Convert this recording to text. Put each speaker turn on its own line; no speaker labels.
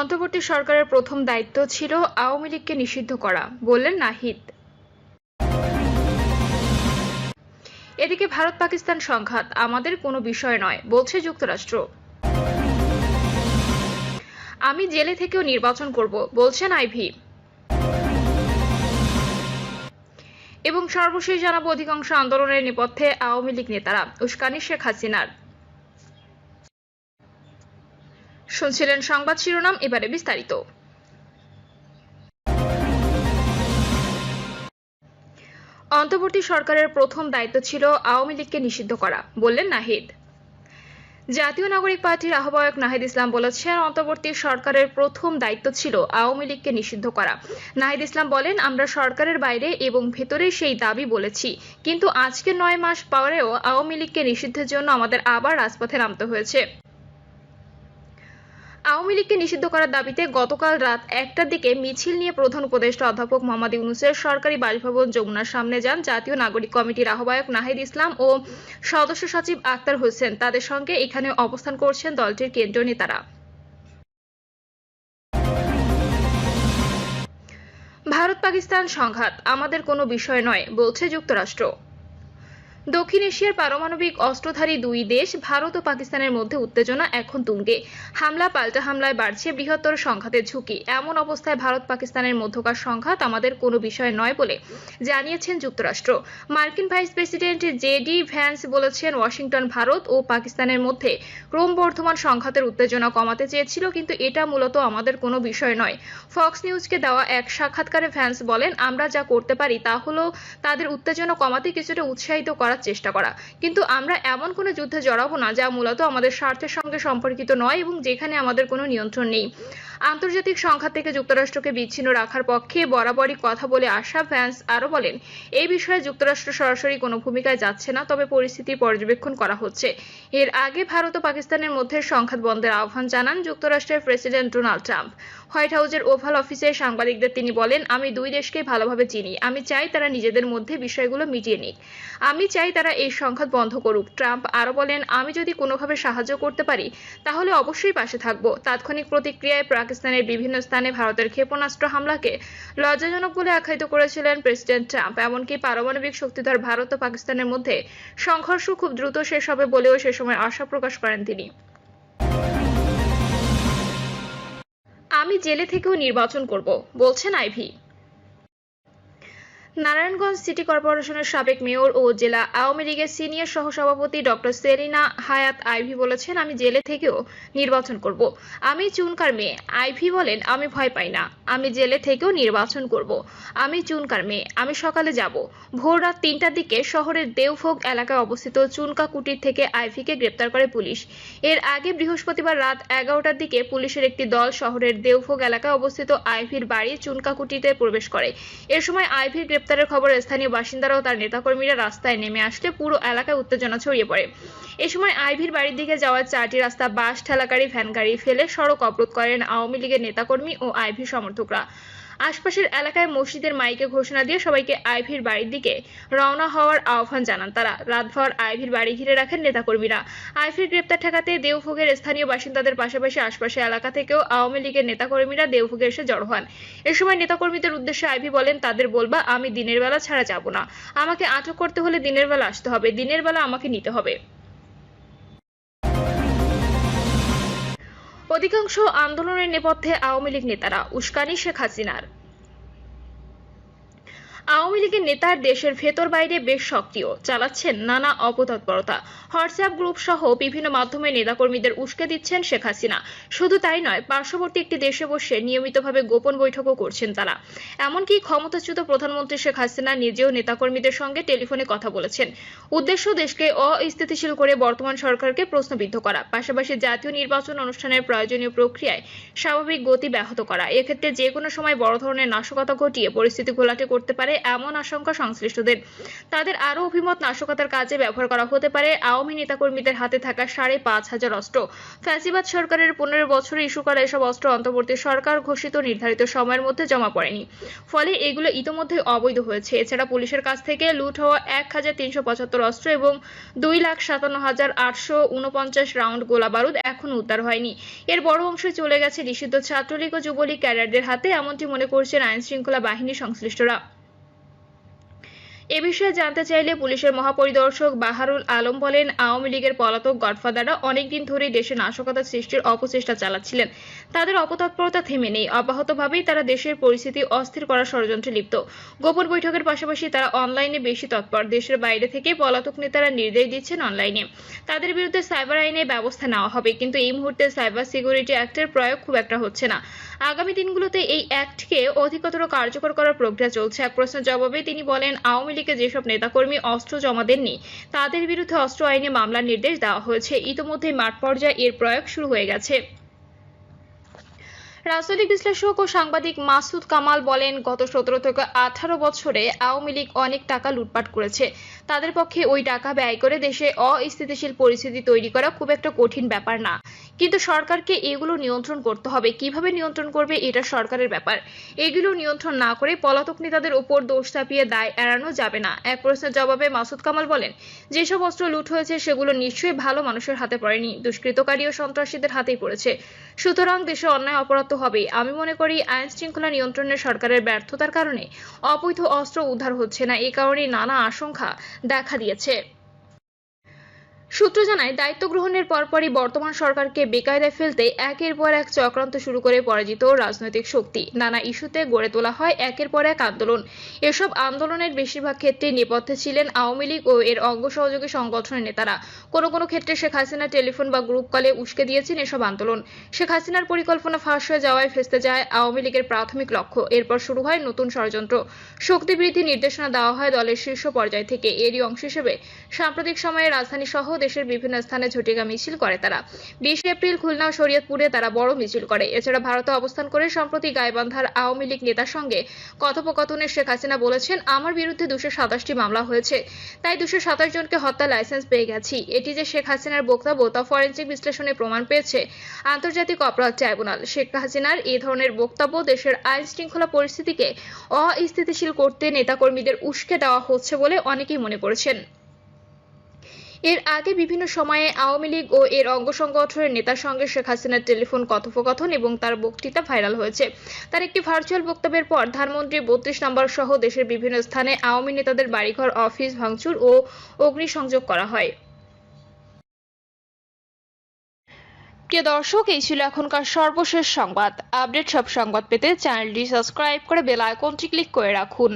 অন্তর্বর্তী সরকারের প্রথম দায়িত্ব ছিল আওয়ামী লীগকে নিষিদ্ধ করা, বললেন নাহিদ। এদিকে ভারত পাকিস্তান সংঘাত আমাদের কোনো বিষয় নয়, বলছে যুক্তরাষ্ট্র। আমি জেলে থেকেও নির্বাচন করব, বলছেন আইভি। এবং সর্বশেষ জানাব, অধিকাংশ আন্দোলনের নেপথ্যে আওয়ামী লীগ নেতারা, উস্কানি শেখ হাসিনার। শুনছিলেন সংবাদ শিরোনাম, এবারে বিস্তারিত। অন্তর্বর্তী সরকারের প্রথম দায়িত্ব ছিল আওয়ামী লীগকে নিষিদ্ধ করা, বললেন নাহিদ। জাতীয় নাগরিক পার্টির আহ্বায়ক নাহিদ ইসলাম বলেছেন, অন্তর্বর্তী সরকারের প্রথম দায়িত্ব ছিল আওয়ামী লীগকে নিষিদ্ধ করা। নাহিদ ইসলাম বলেন, আমরা সরকারের বাইরে এবং ভেতরে সেই দাবি বলেছি, কিন্তু আজকে নয় মাস পরেও আওয়ামী লীগকে নিষিদ্ধের জন্য আমাদের আবার রাজপথে নামতে হয়েছে। আওয়ামী লীগকে নিষিদ্ধ করার দাবিতে গতকাল রাত একটার দিকে মিছিল নিয়ে প্রধান উপদেষ্টা অধ্যাপক মোহাম্মদ ইউনুসের সরকারি বাসভবন যমুনার সামনে যান জাতীয় নাগরিক কমিটির আহ্বায়ক নাহিদ ইসলাম ও সদস্য সচিব আক্তার হোসেন। তাদের সঙ্গে এখানে অবস্থান করছেন দলটির কেন্দ্রীয় নেতারা। ভারত পাকিস্তান সংঘাত আমাদের কোনো বিষয় নয়, বলছে যুক্তরাষ্ট্র। দক্ষিণ এশিয়ার পারমাণবিক অস্ত্রধারী দুই দেশ, ভারত ও পাকিস্তানের মধ্যে উত্তেজনা এখন তুঙ্গে। হামলা পাল্টা হামলায় বাড়ছে বৃহত্তর সংঘাতের ঝুঁকি। এমন অবস্থায় ভারত পাকিস্তানের মধ্যকার সংঘাত আমাদের কোনো বিষয় নয় বলে জানিয়েছেন যুক্তরাষ্ট্র। মার্কিন vice president J D Vance বলেছেন, ওয়াশিংটন ভারত ও পাকিস্তানের মধ্যে ক্রমবর্ধমান সংঘাতের উত্তেজনা কমাতে চেয়েছিল, কিন্তু এটা মূলত আমাদের কোনো বিষয় নয়। ফক্স নিউজকে দেওয়া এক সাক্ষাৎকারে ভ্যান্স বলেন, আমরা যা করতে পারি তা হলো তাদের উত্তেজনা কমাতে কিছুটা উৎসাহিত করার চেষ্টা করা। কিন্তু আমরা এমন কোনো যুদ্ধে জড়াবো না, যা মূলত আমাদের স্বার্থের সঙ্গে সম্পর্কিত নয় এবং যেখানে আমাদের কোনো নিয়ন্ত্রণ নেই। আন্তর্জাতিক সংঘাত থেকে যুক্তরাষ্ট্রকে বিচ্ছিন্ন রাখার পক্ষে বরাবরই কথা বলে আসা ভ্যান্স আরও বলেন এই বিষয়ে যুক্তরাষ্ট্র সরাসরি কোনো ভূমিকায় যাচ্ছে না, তবে পরিস্থিতি পর্যবেক্ষণ করা হচ্ছে। এর আগে ভারত ও পাকিস্তানের মধ্যে সংঘাত বন্ধের আহ্বান জানান যুক্তরাষ্ট্রের প্রেসিডেন্ট ডোনাল্ড ট্রাম্প। হোয়াইট হাউসের ওভাল অফিসে সাংবাদিকদের তিনি বলেন, আমি দুই দেশকে ভালোভাবে চিনি। আমি চাই তারা নিজেদের মধ্যে বিষয়গুলো মিটিয়ে নিক। আমি চাই তারা এই সংঘাত বন্ধ করুক। ট্রাম্প আরও বলেন, আমি যদি কোনোভাবে সাহায্য করতে পারি, তাহলে অবশ্যই পাশে থাকব। তাৎক্ষণিক প্রতিক্রিয়ায় পাকিস্তানের বিভিন্ন স্থানে ভারতের ক্ষেপণাস্ত্র হামলাকে লজ্জাজনক বলে আখ্যায়িত করেছিলেন প্রেসিডেন্ট ট্রাম্প। এমনকি পারমাণবিক শক্তিধর ভারত ও পাকিস্তানের মধ্যে সংঘর্ষ খুব দ্রুত শেষ হবে বলেও সে সময় আশা প্রকাশ করেন তিনি। আমি জেলে থেকেও নির্বাচন করব বলছেন আইভি। নারায়ণগঞ্জ সিটি কর্পোরেশনের সাবেক মেয়র ও জেলা আওয়ামী লীগের সিনিয়র সহসভাপতি ডক্টর সেলিনা হায়াত আইভি বলেছেন, আমি জেলে থেকেও নির্বাচন করব। আমি চুনকার মেয়ে। আইভি বলেন, আমি ভয় পাই না। আমি জেলে থেকেও নির্বাচন করব। আমি চুনকার মেয়ে। আমি সকালে যাব। ভোর রাত তিনটার দিকে শহরের দেওভোগ এলাকায় অবস্থিত চুনকা কুটির থেকে আইভিকে গ্রেপ্তার করে পুলিশ। এর আগে বৃহস্পতিবার রাত এগারোটার দিকে পুলিশের একটি দল শহরের দেওভোগ এলাকায় অবস্থিত আইভির বাড়ি চুনকা কুটিতে প্রবেশ করে। এ সময় আইভির গ্রেপ্তারের খবর স্থানীয় বাসিন্দারা ও তার নেতাকর্মীরা রাস্তায় নেমে আসলে পুরো এলাকায় উত্তেজনা ছড়িয়ে পড়ে। এ সময় আইভির বাড়ির দিকে যাওয়ার চারটি রাস্তা বাস ঠেলাকারী ভ্যান গাড়ি ফেলে সড়ক অবরোধ করেন আওয়ামী লীগের নেতাকর্মী ও আইভি সমর্থকরা। আশপাশের এলাকায় মসজিদের মাইকে ঘোষণা দিয়ে সবাইকে আইভির বাড়ির দিকে রওনা হওয়ার আহ্বান জানান তারা। রাতভর আইভির বাড়ি ঘিরে রাখেন নেতাকর্মীরা। আইভির গ্রেপ্তার ঠেকাতে দেওভোগের স্থানীয় বাসিন্দাদের পাশাপাশি আশপাশের এলাকা থেকেও আওয়ামী লীগের নেতাকর্মীরা দেওভোগে এসে জড়ো হন। এ সময় নেতাকর্মীদের উদ্দেশ্যে আইভি বলেন, তাদের বলবা, আমি দিনের বেলা ছাড়া যাব না। আমাকে আটক করতে হলে দিনের বেলা আসতে হবে। দিনের বেলা আমাকে নিতে হবে। অধিকাংশ আন্দোলনের নেপথ্যে আওয়ামী লীগ নেতারা উস্কানি শেখ হাসিনার। আওয়ামী লীগের নেতার দেশের ভেতর বাইরে বেশ সক্রিয়, চালাচ্ছেন নানা অপতৎপরতা। হোয়াটসঅ্যাপ গ্রুপ সহ বিভিন্ন মাধ্যমে নেতাকর্মীদের উস্কে দিচ্ছেন শেখ হাসিনা। শুধু তাই নয়, পার্শ্ববর্তী একটি দেশে বসে নিয়মিতভাবে গোপন বৈঠকও করছেন তারা। এমনকি ক্ষমতাচ্যুত প্রধানমন্ত্রী শেখ হাসিনা নিজেও নেতাকর্মীদের সঙ্গে টেলিফোনে কথা বলেছেন। উদ্দেশ্য দেশকে অস্থিতিশীল করে বর্তমান সরকারকে প্রশ্নবিদ্ধ করা, পাশাপাশি জাতীয় নির্বাচন অনুষ্ঠানের প্রয়োজনীয় প্রক্রিয়ায় স্বাভাবিক গতি ব্যাহত করা। এক্ষেত্রে যে কোনো সময় বড় ধরনের নাশকতা ঘটিয়ে পরিস্থিতি ঘোলাটে করতে পারে পারে এমন আশঙ্কা সংশ্লিষ্টদের। তাদের আরও অভিমত, নাশকতার কাজে ব্যবহার করা হতে পারে। আওয়ামী নেতাকর্মীদের হাতে থাকা সাড়ে পাঁচ হাজার অস্ত্র। ফ্যাসিবাদ সরকারের পনেরো বছরে ইস্যু করা এসব অস্ত্র অন্তর্বর্তী সরকার ঘোষিত নির্ধারিত সময়ের মধ্যে জমা পড়েনি। ফলে এগুলো ইতোমধ্যে অবৈধ হয়েছে। এছাড়া পুলিশের কাছ থেকে লুট হওয়া এক হাজার তিনশো পঁচাত্তর অস্ত্র এবং দুই লাখ সাতান্ন হাজার আটশো উনপঞ্চাশ রাউন্ড গোলা বারুদ এখনও উদ্ধার হয়নি। এর বড় অংশ চলে গেছে নিষিদ্ধ ছাত্রলীগ ও যুবলীগ ক্যাডারদের হাতে, এমনটি মনে করছেন আইন শৃঙ্খলা বাহিনী সংশ্লিষ্টরা। এ বিষয়ে জানতে চাইলে পুলিশের মহাপরিদর্শক বাহারুল আলম বলেন, আওয়ামী লীগের পলাতক গডফাদাররা অনেকদিন ধরেই দেশে নাশকতা সৃষ্টির অপচেষ্টা চালাচ্ছিলেন। তাদের অপতৎপরতা থেমে নেই। অব্যাহতভাবেই তারা দেশের পরিস্থিতি অস্থির করার ষড়যন্ত্রে লিপ্ত। গোপন বৈঠকের পাশাপাশি তারা অনলাইনে বেশি তৎপর। দেশের বাইরে থেকে পলাতক নেতারা নির্দেশ দিচ্ছেন অনলাইনে। তাদের বিরুদ্ধে সাইবার আইনে ব্যবস্থা নেওয়া হবে। কিন্তু এই মুহূর্তে সাইবার সিকিউরিটি অ্যাক্টের প্রয়োগ খুব একটা হচ্ছে না। আগামী দিনগুলোতে এই অ্যাক্টকে অধিকতর কার্যকর করার প্রক্রিয়া চলছে। এক প্রশ্নের জবাবে তিনি বলেন, আওয়ামী লীগের যেসব নেতাকর্মী অস্ত্র জমা দেননি, তাদের বিরুদ্ধে অস্ত্র আইনে মামলার নির্দেশ দেওয়া হয়েছে। ইতোমধ্যে মাঠ পর্যায়ে এর প্রয়োগ শুরু হয়ে গেছে। রাজনৈতিক বিশ্লেষক ও সাংবাদিক মাসুদ কামাল বলেন, গত সতেরো থেকে আঠারো বছরে আওয়ামী লীগ অনেক টাকা লুটপাট করেছে। তাদের পক্ষে ওই টাকা ব্যয় করে দেশে অস্থিতিশীল পরিস্থিতি তৈরি করা খুব একটা কঠিন ব্যাপার না। কিন্তু সরকারকে এগুলো নিয়ন্ত্রণ করতে হবে। কীভাবে নিয়ন্ত্রণ করবে এটা সরকারের ব্যাপার। এগুলো নিয়ন্ত্রণ না করে পলাতক নেতাদের ওপর দোষ চাপিয়ে দায় এড়ানো যাবে না। এক প্রশ্নের জবাবে মাসুদ কামাল বলেন, যেসব অস্ত্র লুট হয়েছে সেগুলো নিশ্চয়ই ভালো মানুষের হাতে পড়েনি, দুষ্কৃতকারী ও সন্ত্রাসীদের হাতেই পড়েছে। সুতরাং দেশে অন্যায় অপরাধ তো হবেই। আমি মনে করি আইন শৃঙ্খলা নিয়ন্ত্রণের সরকারের ব্যর্থতার কারণে অবৈধ অস্ত্র উদ্ধার হচ্ছে না। এই কারণে নানা আশঙ্কা দেখা দিয়েছে। সূত্র জানায়, দায়িত্ব গ্রহণের পরপরই বর্তমান সরকারকে বেকায়দায় ফেলতে একের পর এক চক্রান্ত শুরু করে পরাজিত রাজনৈতিক শক্তি। নানা ইস্যুতে গড়ে তোলা হয় একের পর এক আন্দোলন। এসব আন্দোলনের বেশিরভাগ ক্ষেত্রে নেপথ্যে ছিলেন আওয়ামী লীগ ও এর অঙ্গ সহযোগী সংগঠনের নেতারা। কোনো কোনো ক্ষেত্রে শেখ হাসিনা টেলিফোন বা গ্রুপ কলে উস্কে দিয়েছেন এসব আন্দোলন। শেখ হাসিনার পরিকল্পনা ফাঁস হয়ে যাওয়ায় ফেসতে যায় আওয়ামী লীগের প্রাথমিক লক্ষ্য। এরপর শুরু হয় নতুন ষড়যন্ত্র। শক্তি বৃদ্ধির নির্দেশনা দেওয়া হয় দলের শীর্ষ পর্যায় থেকে। এরই অংশ হিসেবে সাম্প্রতিক সময়ে রাজধানী সহ দেশের বিভিন্ন স্থানে ঝটিকা মিছিল করে তারা। বিশে এপ্রিল খুলনা ও শরীয়তপুরে তারা বড় মিছিল করে। এছাড়া ভারতে অবস্থান করে সম্প্রতি গাইবান্ধার আওয়ামী লীগ নেতার সঙ্গে কথোপকথনে শেখ হাসিনা বলেছেন, আমার বিরুদ্ধে দুশো সাতাশটি মামলা হয়েছে। তাই দুশো সাতাশ জনকে হত্যা লাইসেন্স পেয়ে গেছি। এটি যে শেখ হাসিনার বক্তব্য তা ফরেন্সিক বিশ্লেষণে প্রমাণ পেয়েছে আন্তর্জাতিক অপরাধ ট্রাইব্যুনাল। শেখ হাসিনার এই ধরনের বক্তব্য দেশের আইন শৃঙ্খলা পরিস্থিতিকে অস্থিতিশীল করতে নেতাকর্মীদের উস্কে দেওয়া হচ্ছে বলে অনেকেই মনে করেছেন। এর আগে বিভিন্ন সময়ে আওয়ামী লীগ ও এর অঙ্গ সংগঠনের নেতার সঙ্গে শেখ হাসিনার টেলিফোন কথোপকথন এবং তার বক্তৃতা ভাইরাল হয়েছে। তার একটি ভার্চুয়াল বক্তব্যের পর ধানমন্ত্রী বত্রিশ নম্বর সহ দেশের বিভিন্ন স্থানে আওয়ামী নেতাদের বাড়িঘর, অফিস ভাঙচুর ও অগ্নিসংযোগ করা হয়। প্রিয় দর্শক, এই ছিল এখনকার সর্বশেষ সংবাদ। আপডেট সব সংবাদ পেতে চ্যানেলটি সাবস্ক্রাইব করে বেল আইকনটি ক্লিক করে রাখুন।